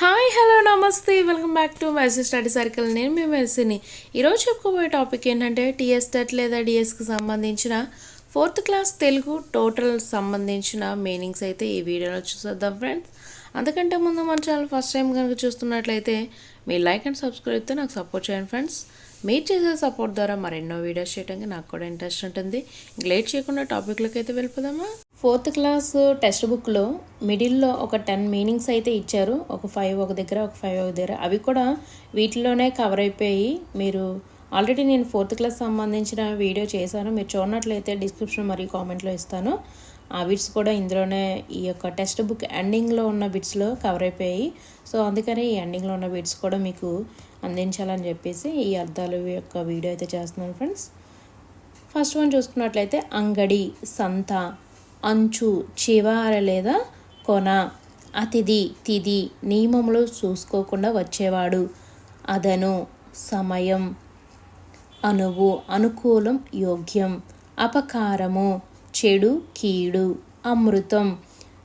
Hi hello నమస్తే. Welcome back to message study circle. నేను మీ మెర్సీని. ఈరోజు చెప్పుకోబోయే టాపిక్ ఏంటంటే టీఎస్ టెట్ లేదా డిఎస్కి సంబంధించిన ఫోర్త్ క్లాస్ తెలుగు టోటల్ సంబంధించిన మీనింగ్స్ అయితే ఈ వీడియోలో చూసేద్దాం ఫ్రెండ్స్. అందుకంటే ముందు మన ఛానల్ ఫస్ట్ టైం కనుక చూస్తున్నట్లయితే మీ లైక్ అండ్ సబ్స్క్రైబ్తో నాకు సపోర్ట్ చేయండి ఫ్రెండ్స్. మీరు చేసే సపోర్ట్ ద్వారా మరెన్నో వీడియోస్ చేయడానికి నాకు కూడా ఇంట్రెస్ట్ ఉంటుంది. ఇంక లేట్ చేయకుండా టాపిక్లోకి అయితే వెళ్ళిపోదామా? ఫోర్త్ క్లాస్ టెక్స్ట్ బుక్లో మిడిల్లో ఒక టెన్ మీనింగ్స్ అయితే ఇచ్చారు. ఒక ఫైవ్ ఒక దగ్గర ఒక ఫైవ్ ఒక దగ్గర. అవి కూడా వీటిలోనే కవర్ అయిపోయి మీరు ఆల్రెడీ నేను ఫోర్త్ క్లాస్ సంబంధించిన వీడియో చేశాను. మీరు చూడనట్లయితే డిస్క్రిప్షన్ మరియు కామెంట్లో ఇస్తాను. ఆ బిట్స్ కూడా ఇందులోనే ఈ యొక్క టెక్స్ట్ బుక్ ఎండింగ్లో ఉన్న బిట్స్లో కవర్ అయిపోయాయి. సో అందుకని ఈ ఎండింగ్లో ఉన్న బిట్స్ కూడా మీకు అందించాలని చెప్పేసి ఈ అర్థాలు యొక్క వీడియో అయితే చేస్తున్నాను ఫ్రెండ్స్. ఫస్ట్ వన్ చూసుకున్నట్లయితే అంగడి సంత అంచు చివార లేదా కొన. అతిథి తిది నియమములు చూసుకోకుండా వచ్చేవాడు. అదను సమయం. అనువు అనుకూలం యోగ్యం. అపకారము చెడు కీడు. అమృతం.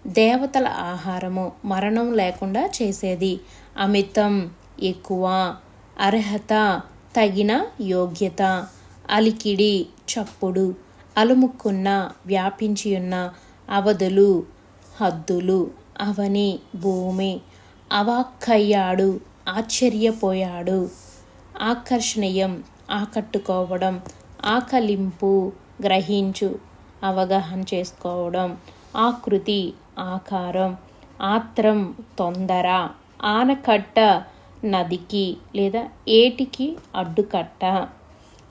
దేవతల ఆహారము మరణం లేకుండా చేసేది. అమితం ఎక్కువ. అర్హత తగిన యోగ్యత. అలికిడి చప్పుడు. అలుముక్కున్న వ్యాపించియున్న అవధులు హద్దులు అవని భూమి. అవాక్కయ్యాడు ఆశ్చర్యపోయాడు. ఆకర్షణీయం ఆకట్టుకోవడం ఆకలింపు గ్రహించు అవగాహన చేసుకోవడం. ఆకృతి ఆకారం ఆత్రం తొందర ఆనకట్ట నదికి లేదా ఏటికి అడ్డుకట్ట.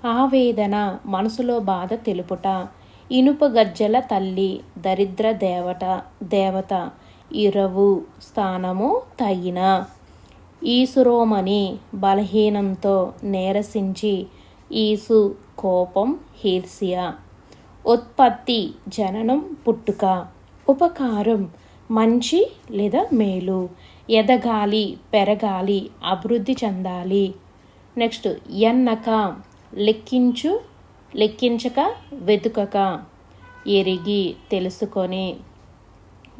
ఆవేదన మనసులో బాధ తెలుపుట ఇనుప గజ్జల తల్లి దరిద్ర దేవత దేవత ఇరవు స్థానము తగిన ఈసురోమని బలహీనంతో నేరసించి ఈసు కోపం హీర్ష్య ఉత్పత్తి జననం పుట్టుక ఉపకారం మంచి లేదా మేలు ఎదగాలి పెరగాలి అభివృద్ధి చెందాలి. నెక్స్ట్ ఎన్నక లెక్కించు లెక్కించక వెతుకక. ఎరిగి తెలుసుకొని.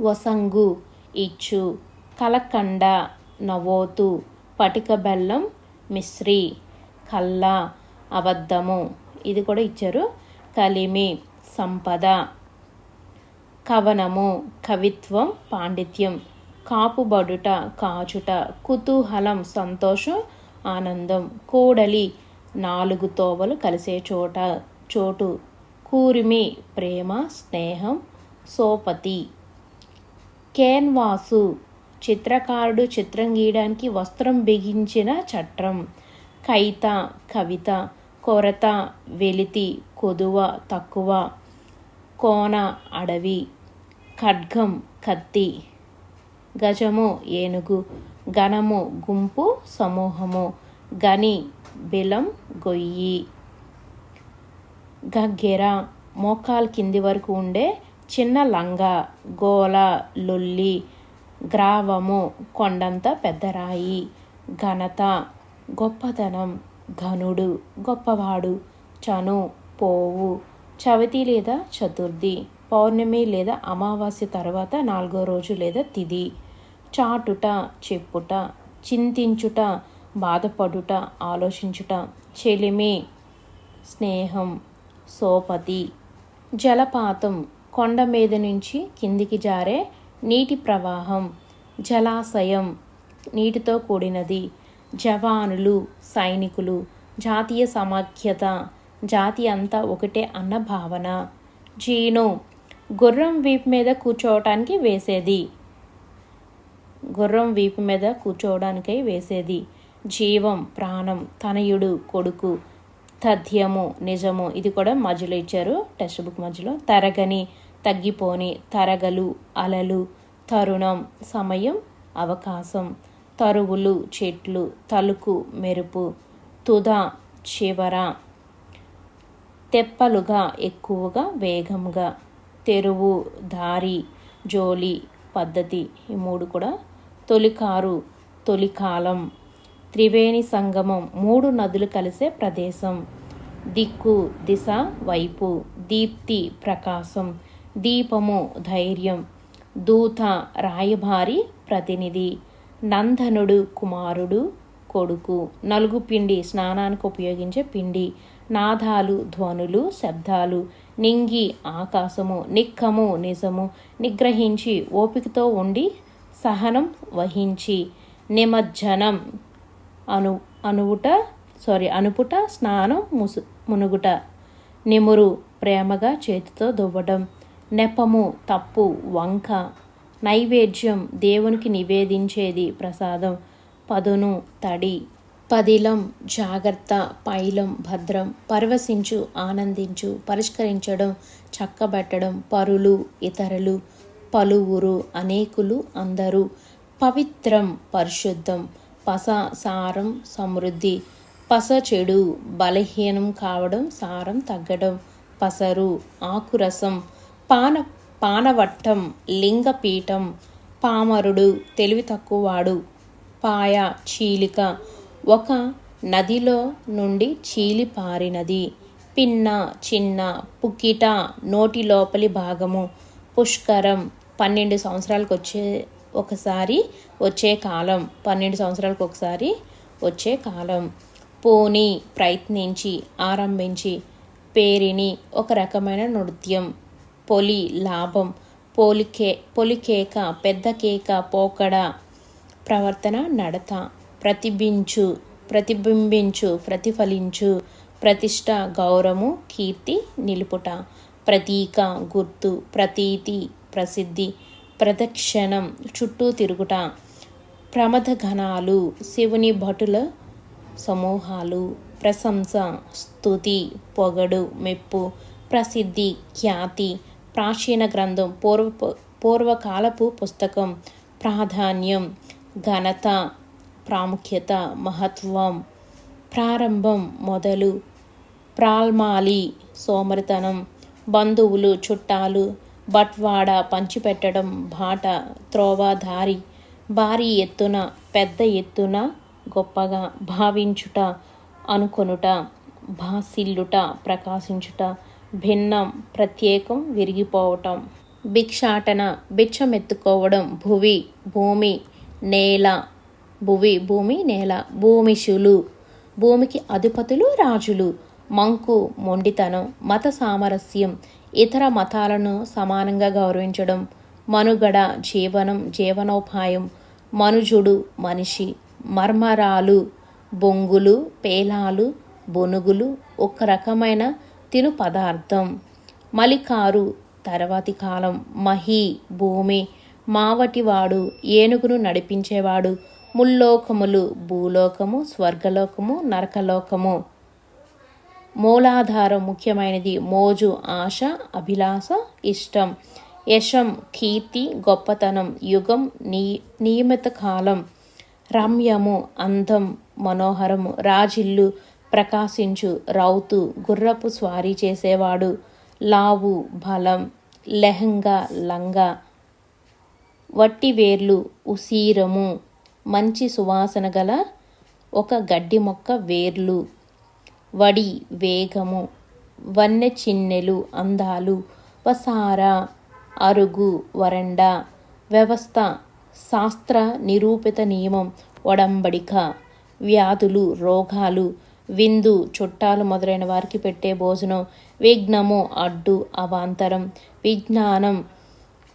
వసంగు ఇచ్చు. కలకండ నవోతు. పటిక బెల్లం మిశ్రి. కల్ల అబద్ధము. ఇది కూడా ఇచ్చారు. కలిమి సంపద. కవనము కవిత్వం పాండిత్యం. కాపుబడుట కాచుట. కుతూహలం సంతోషం ఆనందం. కూడలి నాలుగు తోవలు కలిసే చోట చోటు. కూరిమి ప్రేమ స్నేహం సోపతి. కేన్వాసు చిత్రకారుడు చిత్రం గీయడానికి వస్త్రం బిగించిన చట్రం. కైత కవిత కొరత వెలితి కొదువ తక్కువ. కోన అడవి. ఖడ్గం కత్తి. గజము ఏనుగు. గణము గుంపు సమూహము. గని బిలం గొయ్యి. గగ్గెర మోకాల్ కింది వరకు ఉండే చిన్న లంగ గోల లొల్లి గ్రావము కొండంత పెద్దరాయి ఘనత గొప్పతనం ఘనుడు గొప్పవాడు చను పోవు చవితి లేదా చతుర్థి పౌర్ణమి లేదా అమావాస్య తర్వాత నాలుగో రోజు లేదా తిది. చాటుట చెప్పుట చింతించుట బాధపడుట ఆలోచించుట చెలిమి. స్నేహం సోపతి జలపాతం కొండ మీద నుంచి కిందికి జారే నీటి ప్రవాహం జలాశయం నీటితో కూడినది. జవానులు సైనికులు జాతీయ సమాఖ్యత జాతి అంతా ఒకటే అన్న భావన. జీను గుర్రం వీపు మీద కూర్చోవటానికి వేసేది. గుర్రం వీపు మీద కూర్చోవడానికై వేసేది. జీవం ప్రాణం తనయుడు కొడుకు తథ్యము నిజము. ఇది కూడా మధ్యలో ఇచ్చారు టెక్స్ట్ బుక్ మధ్యలో. తరగని తగ్గిపోని తరగలు అలలు తరుణం సమయం అవకాశం. తరువులు చెట్లు తలుకు మెరుపు. తుద చివర. తెప్పలుగా ఎక్కువగా వేగంగా తెరువు దారి జోలి పద్ధతి. ఈ మూడు కూడా తొలికారు తొలికాలం. త్రివేణి సంగమం మూడు నదులు కలిసే ప్రదేశం. దిక్కు దిశ వైపు. దీప్తి ప్రకాశం. దీపము ధైర్యం. దూత రాయభారి ప్రతినిధి. నందనుడు కుమారుడు కొడుకు. నలుగు పిండి స్నానానికి ఉపయోగించే పిండి. నాదాలు ధ్వనులు శబ్దాలు. నింగి ఆకాశము. నిక్కము నిజము. నిగ్రహించి ఓపికతో ఉండి సహనం వహించి. నిమజ్జనం. అను అనువుట సారీ అనుపుట స్నానం ముసు మునుగుట. నిమురు ప్రేమగా చేతితో దువ్వడం. నెపము తప్పు వంక. నైవేద్యం దేవునికి నివేదించేది ప్రసాదం. పదును తడి. పదిలం జాగ్రత్త పైలం భద్రం. పరవశించు ఆనందించు పరిష్కరించడం చక్కబెట్టడం పరులు ఇతరులు పలువురు అనేకులు అందరూ. పవిత్రం పరిశుద్ధం పస సారం సమృద్ధి. పస చెడు బలహీనం కావడం సారం తగ్గడం. పసరు ఆకురసం. పాన పానవట్టం లింగపీఠం. పామరుడు తెలివి తక్కువవాడు. పాయ చీలిక. ఒక నదిలో నుండి చీలి పారినది. పిన్న చిన్న పుక్కిట నోటి లోపలి భాగము. పుష్కరం. పన్నెండు సంవత్సరాలకు వచ్చే ఒకసారి వచ్చే కాలం పన్నెండు సంవత్సరాలకు ఒకసారి వచ్చే కాలం. పోని ప్రయత్నించి ఆరంభించి పేరిని ఒక రకమైన నృత్యం. పొలి లాభం పోలికే పొలికేక పెద్ద కేక పోకడ ప్రవర్తన నడత. ప్రతిబించు ప్రతిబింబించు ప్రతిఫలించు ప్రతిష్ట గౌరవము కీర్తి నిలుపుట. ప్రతీక గుర్తు ప్రతీతి ప్రసిద్ధి ప్రదక్షిణం చుట్టూ తిరుగుట. ప్రమథఘనాలు శివుని భటుల సమూహాలు ప్రశంస స్థుతి పొగడు మెప్పు ప్రసిద్ధి ఖ్యాతి ప్రాచీన గ్రంథం పూర్వ పూర్వకాలపు పుస్తకం ప్రాధాన్యం ఘనత ప్రాముఖ్యత మహత్వం ప్రారంభం మొదలు ప్రాల్మాలి సోమరితనం బంధువులు చుట్టాలు బట్వాడ పంచిపెట్టడం బాట త్రోవ దారి భారీ ఎత్తున పెద్ద ఎత్తున గొప్పగా భావించుట అనుకొనుట భాసిల్లుట ప్రకాశించుట భిన్నం ప్రత్యేకం విరిగిపోవటం. భిక్షాటన బిచ్చమెత్తుకోవడం భువి భూమి నేల భువి భూమి నేల భూమిషులు భూమికి అధిపతులు రాజులు మంకు మొండితనం మత సామరస్యం ఇతర మతాలను సమానంగా గౌరవించడం మనుగడ జీవనం జీవనోపాయం మనుజుడు మనిషి మర్మరాలు బొంగులు పేలాలు బొనుగులు ఒక రకమైన తిను పదార్థం. మలికారు తర్వాతి కాలం మహి భూమి మావటివాడు ఏనుగును నడిపించేవాడు ముల్లోకములు భూలోకము స్వర్గలోకము నరకలోకము. మూలాధారం ముఖ్యమైనది. మోజు ఆశ అభిలాష ఇష్టం. యశం కీర్తి గొప్పతనం. యుగం నీ నియమిత కాలం. రమ్యము అందం మనోహరము. రాజిల్లు ప్రకాశించు. రౌతు గుర్రపు స్వారీ చేసేవాడు. లావు బలం. లెహంగా లంగా. వట్టి వేర్లు ఉసీరము. మంచి సువాసన గల ఒక గడ్డి మొక్క వేర్లు. వడి వేగము వన్నె చిన్నెలు అందాలు వసార అరుగు వరండా వ్యవస్థ శాస్త్ర నిరూపిత నియమం ఒడంబడిక వ్యాధులు రోగాలు విందు చుట్టాలు మొదలైన వారికి పెట్టే భోజనం విఘ్నము అడ్డు అవాంతరం విజ్ఞానం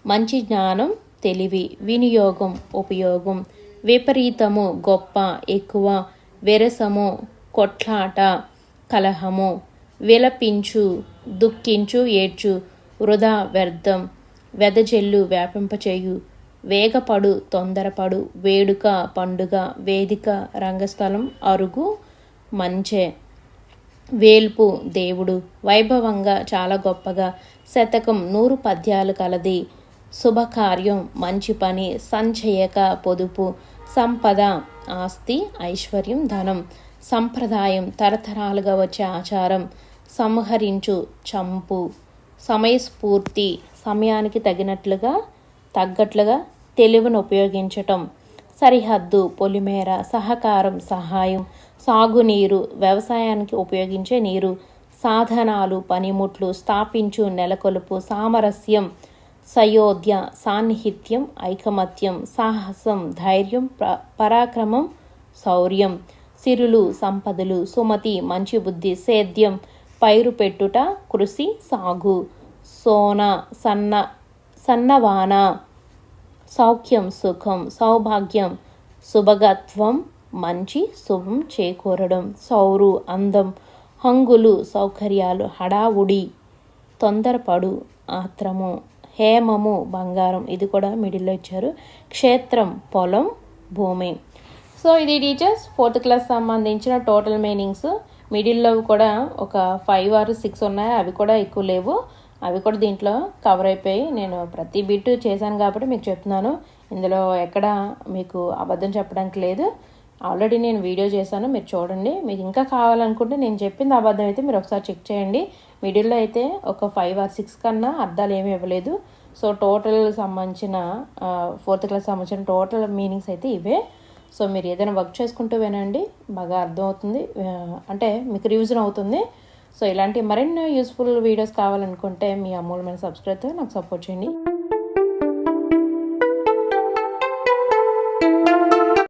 మంచి జ్ఞానం తెలివి వినియోగం ఉపయోగం విపరీతము గొప్ప ఎక్కువ విరసము కొట్లాట కలహము. విలపించు దుఃఖించు ఏడ్చు వృధా వ్యర్థం. వెదజెల్లు వ్యాపింపచేయు. వేగపడు తొందరపడు. వేడుక పండుగ వేదిక రంగస్థలం అరుగు మంచే. వేల్పు దేవుడు. వైభవంగా చాలా గొప్పగా. శతకం నూరు పద్యాలు కలది. శుభకార్యం మంచి పని సంచయక పొదుపు సంపద ఆస్తి ఐశ్వర్యం ధనం. సంప్రదాయం తరతరాలుగా వచ్చే ఆచారం సంహరించు చంపు సమయస్ఫూర్తి సమయానికి తగినట్లుగా తగ్గట్లుగా తెలివిని ఉపయోగించటం సరిహద్దు పొలిమేర సహకారం సహాయం సాగునీరు వ్యవసాయానికి ఉపయోగించే నీరు సాధనాలు పనిముట్లు స్థాపించు నెలకొలుపు సామరస్యం సయోధ్య సాన్నిహిత్యం ఐకమత్యం సాహసం ధైర్యం ప పరాక్రమం శౌర్యం సిరులు సంపదలు సుమతి మంచి బుద్ధి సేద్యం పైరు పెట్టుట కృషి సాగు. సోన సన్న సన్నవాన సౌఖ్యం సుఖం సౌభాగ్యం శుభగత్వం మంచి శుభం చేకూరడం. సౌరు అందం హంగులు సౌకర్యాలు హడావుడి తొందరపడు ఆత్రము హేమము బంగారం ఇది కూడా మిడిల్లో ఇచ్చారు. క్షేత్రం పొలం భూమి. సో ఇది టీచర్స్ ఫోర్త్ క్లాస్ సంబంధించిన టోటల్ మీనింగ్స్. మిడిల్లో కూడా ఒక ఫైవ్ ఆర్ సిక్స్ ఉన్నాయి. అవి కూడా ఎక్కువ లేవు. అవి కూడా దీంట్లో కవర్ అయిపోయి నేను ప్రతి బిట్ చేశాను కాబట్టి మీకు చెప్తున్నాను. ఇందులో ఎక్కడ మీకు అబద్ధం చెప్పడానికి లేదు. ఆల్రెడీ నేను వీడియో చేశాను. మీరు చూడండి. మీకు ఇంకా కావాలనుకుంటే నేను చెప్పింది అబద్ధం అయితే మీరు ఒకసారి చెక్ చేయండి. మిడిల్లో అయితే ఒక ఫైవ్ ఆర్ సిక్స్ కన్నా అర్థాలు ఏమీ ఇవ్వలేదు. సో టోటల్ సంబంధించిన ఫోర్త్ క్లాస్ సంబంధించిన టోటల్ మీనింగ్స్ అయితే ఇవే. సో మీరు ఏదైనా వర్క్ చేసుకుంటూ వినండి బాగా అర్థమవుతుంది. అంటే మీకు రివిజన్ అవుతుంది. సో ఇలాంటి మరిన్ని యూస్ఫుల్ వీడియోస్ కావాలనుకుంటే మీ అమూల్యమైన సబ్స్క్రైబ్తో నాకు సపోర్ట్ చేయండి.